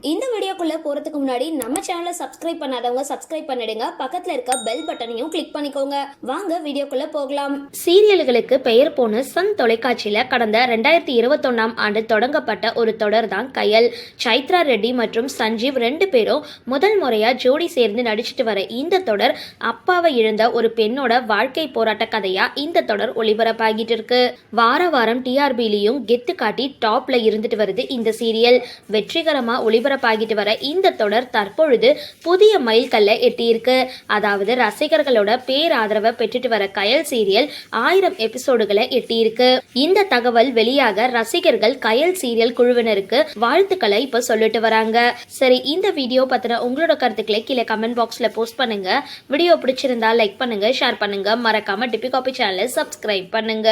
இந்த வீடியோக்குள்ளே போறதுக்கு முன்னாடி நம்ம சேனலை சப்ஸ்கிரைப் பண்ணாதவங்க சப்ஸ்கிரைப் பண்ணிடுங்க. பக்கத்தில் இருக்க பெல் பட்டனையும் கிளிக் பண்ணிக்கோங்க. வாங்க வீடியோக்குள்ளே போகலாம். சீரியல்களுக்கு பெயர் போன சன் தொலைக்காட்சியில் கடந்த ரெண்டாயிரத்தி இருபத்தொன்னாம் ஆண்டு தொடங்கப்பட்ட ஒரு தொடர் தான் கயல். சைத்ரா ரெட்டி மற்றும் சஞ்சீவ் ரெண்டு பேரும் முதல் முறையாக ஜோடி சேர்ந்து நடிச்சிட்டு வர இந்த தொடர் அப்பாவை இழந்த ஒரு பெண்ணோட வாழ்க்கை போராட்ட கதையாக இந்த தொடர் ஒளிபரப்பாகிட்டு இருக்கு. வார வாரம் டிஆர்பிலையும் கெத்து காட்டி டாப்ல இருந்துட்டு வருது இந்த சீரியல். வெற்றிகரமாக ஒளிபரப்பாகிட்டு வர வர இந்த தொடர் தற்பொழுது புதிய மைல்கல்லை எட்டியிருக்கு. அதாவது ரசிகர்களோட பேராதரவை பெற்றுட்டு வர கயல் சீரியல் ஆயிரம் எபிசோடுகளை எட்டியிருக்கு. இந்த தகவல் வெளியாக ரசிகர்கள் கயல் சீரியல் குழுவினருக்கு வாழ்த்துக்களை இப்ப சொல்லிட்டு வராங்க. சரி இந்த வீடியோ பத்தின உங்களோட கருத்துக்களை கீழே கமெண்ட் பாக்ஸ்ல போஸ்ட் பண்ணுங்க. வீடியோ பிடிச்சிருந்தா லைக் பண்ணுங்க ஷேர் பண்ணுங்க. மறக்காம டிபி காபி சேனலை சப்ஸ்கிரைப் பண்ணுங்க.